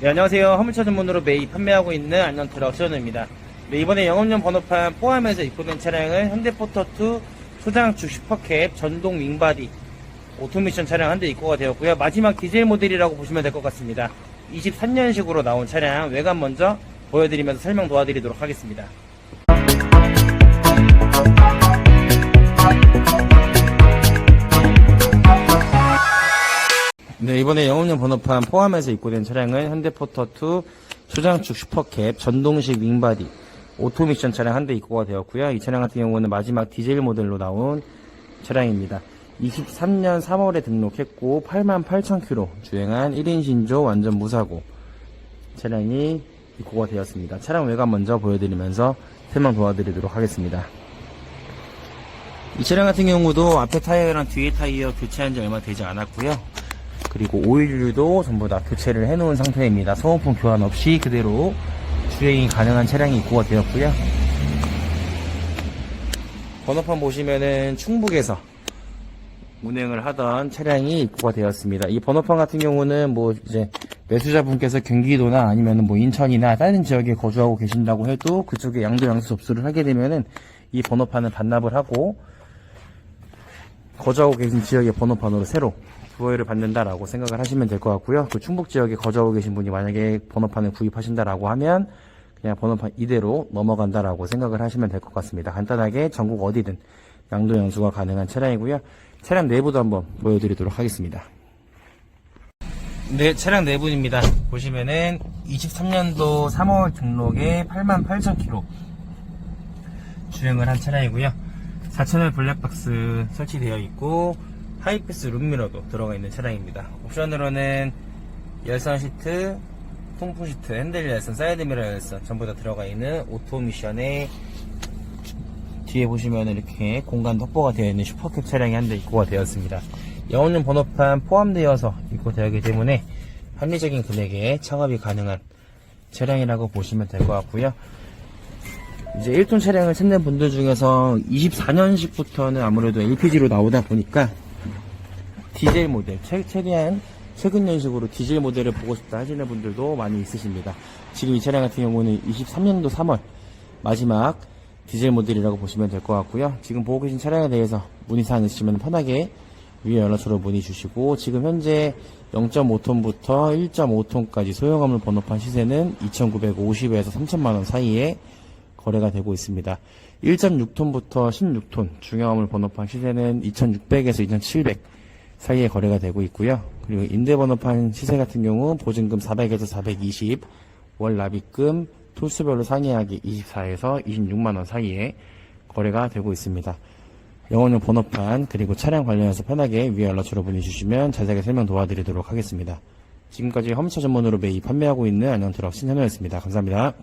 네, 안녕하세요. 화물차 전문으로 매입 판매하고 있는 안녕 트럭 시원우입니다. 네, 이번에 영업용 번호판 포함해서 입고된 차량은 현대포터2 소장축 슈퍼캡 전동 윙바디 오토미션 차량 한 대 입고가 되었고요. 마지막 디젤 모델이라고 보시면 될 것 같습니다. 23년식으로 나온 차량 외관 먼저 보여드리면서 설명 도와드리도록 하겠습니다. 네, 이번에 영업용 번호판 포함해서 입고된 차량은 현대포터2 소장축 슈퍼캡 전동식 윙바디 오토미션 차량 한 대 입고가 되었고요. 이 차량 같은 경우는 마지막 디젤 모델로 나온 차량입니다. 23년 3월에 등록했고 88,000km 주행한 1인 신조 완전 무사고 차량이 입고가 되었습니다. 차량 외관 먼저 보여드리면서 설명 도와드리도록 하겠습니다. 이 차량 같은 경우도 앞에 타이어랑 뒤에 타이어 교체한 지 얼마 되지 않았고요. 그리고 오일류도 전부 다 교체를 해놓은 상태입니다. 소모품 교환 없이 그대로 주행이 가능한 차량이 입고가 되었고요. 번호판 보시면은 충북에서 운행을 하던 차량이 입고가 되었습니다. 이 번호판 같은 경우는 뭐 이제 매수자분께서 경기도나 아니면 뭐 인천이나 다른 지역에 거주하고 계신다고 해도 그쪽에 양도 양수 접수를 하게 되면은 이 번호판을 반납을 하고 거주하고 계신 지역의 번호판으로 새로 부여를 받는다라고 생각을 하시면 될 것 같고요. 그 충북 지역에 거주하고 계신 분이 만약에 번호판을 구입하신다라고 하면 그냥 번호판 이대로 넘어간다라고 생각을 하시면 될 것 같습니다. 간단하게 전국 어디든 양도 연수가 가능한 차량이고요. 차량 내부도 한번 보여드리도록 하겠습니다. 네, 차량 내부입니다. 보시면은 23년도 3월 등록에 88,000km 주행을 한 차량이고요. 4채널 블랙박스 설치되어 있고 하이패스 룸미러도 들어가 있는 차량입니다. 옵션으로는 열선 시트, 통풍 시트, 핸들 열선, 사이드 미러 열선 전부 다 들어가 있는 오토 미션에 뒤에 보시면 이렇게 공간 확보가 되어 있는 슈퍼캡 차량이 한 대 입고가 되었습니다. 영업용 번호판 포함되어서 입고되었기 때문에 합리적인 금액에 창업이 가능한 차량이라고 보시면 될 것 같고요. 이제 1톤 차량을 찾는 분들 중에서 24년식부터는 아무래도 LPG로 나오다 보니까 디젤 모델, 최, 최대한 최근 연식으로 디젤 모델을 보고 싶다 하시는 분들도 많이 있으십니다. 지금 이 차량 같은 경우는 23년도 3월 마지막 디젤 모델이라고 보시면 될 것 같고요. 지금 보고 계신 차량에 대해서 문의사항 있으시면 편하게 위에 연락처로 문의 주시고 지금 현재 0.5톤부터 1.5톤까지 소형화물 번호판 시세는 2,950에서 3,000만원 사이에 거래가 되고 있습니다. 1.6톤부터 16톤 중형화물 번호판 시세는 2,600에서 2,700 사이에 거래가 되고 있고요. 그리고 임대 번호판 시세 같은 경우 보증금 400에서 420, 월 납입금 톨수별로 상이하기 24에서 26만 원 사이에 거래가 되고 있습니다. 영업용 번호판 그리고 차량 관련해서 편하게 위에 연락처로 보내주시면 자세하게 설명 도와드리도록 하겠습니다. 지금까지 험차 전문으로 매입 판매하고 있는 안녕트럭 신현우였습니다. 감사합니다.